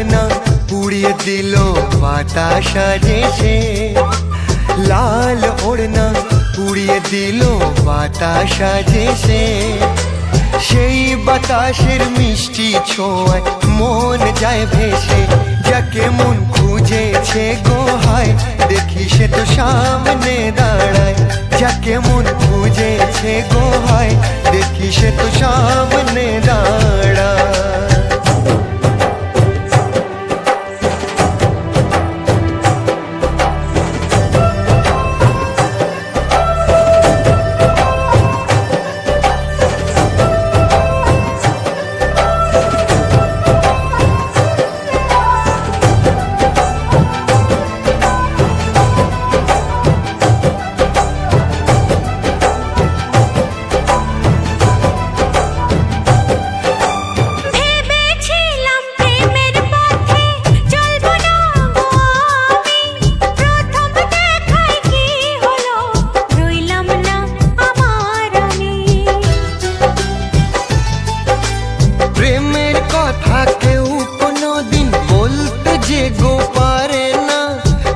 লাল পুড়িয়ে দিল বাতাসা সে। লাল ওড়না পুড়িয়ে দিল বাতাসা সে। সেই বাতাসের মিষ্টি ছোঁয়ায় মন যায় ভেসে, যাকে মন খুঁজেছে গোহায় দেখি সে তো সামনে দাঁড়ায়, যাকে মন খুঁজেছে গোহায় দেখি সে তো সামনে প্রেমের কথা কেউ কোনোদিন বলতে যে গো পারে না।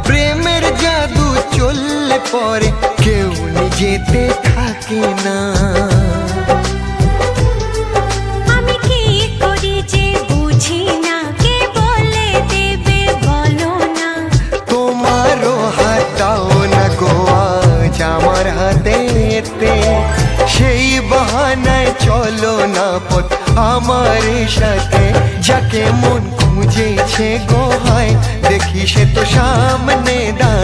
প্রেমের জাদু চললে পরে কেউ নিজেতে থাকে না। আমার হাতেতে সেই বাহানায় পথ আমার সাথে যাকে মন খুঁজেছে গোহায় দেখি সে তো সামনে দাঁড়ায়।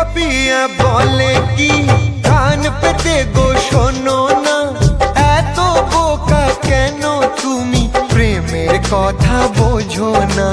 পাপিয়া বলে কি? কান পেতে গো, শোনো না। এত বোকা কেন তুমি? প্রেমের কথা বোঝো না।